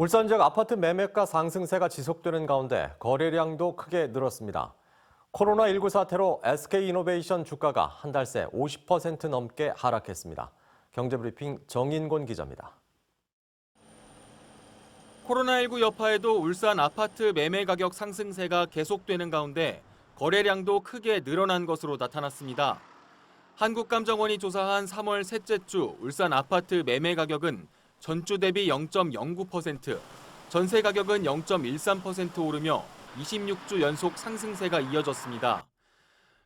울산 지역 아파트 매매가 상승세가 지속되는 가운데 거래량도 크게 늘었습니다. 코로나19 사태로 SK이노베이션 주가가 한 달 새 50% 넘게 하락했습니다. 경제브리핑 정인곤 기자입니다. 코로나19 여파에도 울산 아파트 매매 가격 상승세가 계속되는 가운데 거래량도 크게 늘어난 것으로 나타났습니다. 한국감정원이 조사한 3월 셋째 주 울산 아파트 매매 가격은 전주 대비 0.09%, 전세 가격은 0.13% 오르며 26주 연속 상승세가 이어졌습니다.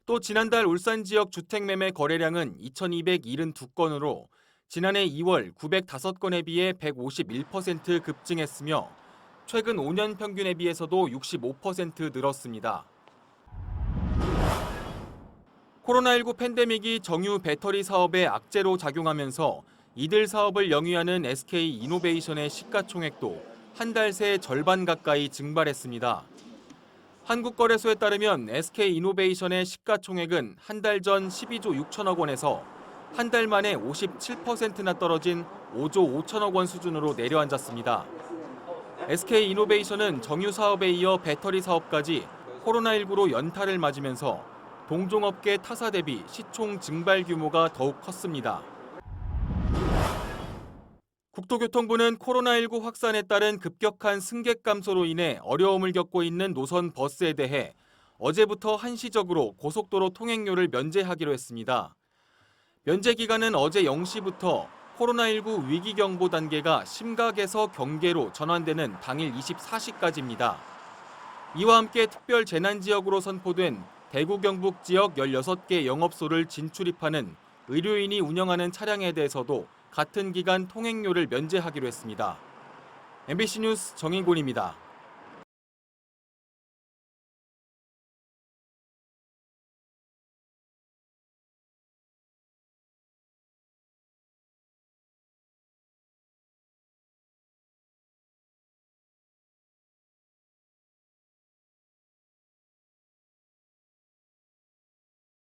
또 지난달 울산 지역 주택 매매 거래량은 2,272건으로 지난해 2월 905건에 비해 151% 급증했으며 최근 5년 평균에 비해서도 65% 늘었습니다. 코로나19 팬데믹이 정유 배터리 사업에 악재로 작용하면서 이들 사업을 영위하는 SK 이노베이션의 시가총액도 한 달 새 절반 가까이 증발했습니다. 한국거래소에 따르면 SK 이노베이션의 시가총액은 한 달 전 12조 6천억 원에서 한 달 만에 57%나 떨어진 5조 5천억 원 수준으로 내려앉았습니다. SK 이노베이션은 정유 사업에 이어 배터리 사업까지 코로나19로 연타를 맞으면서 동종업계 타사 대비 시총 증발 규모가 더욱 컸습니다. 국토교통부는 코로나19 확산에 따른 급격한 승객 감소로 인해 어려움을 겪고 있는 노선 버스에 대해 어제부터 한시적으로 고속도로 통행료를 면제하기로 했습니다. 면제 기간은 어제 0시부터 코로나19 위기경보 단계가 심각에서 경계로 전환되는 당일 24시까지입니다. 이와 함께 특별 재난 지역으로 선포된 대구 경북 지역 16개 영업소를 진출입하는 의료인이 운영하는 차량에 대해서도 같은 기간 통행료를 면제하기로 했습니다. MBC 뉴스 정인곤입니다.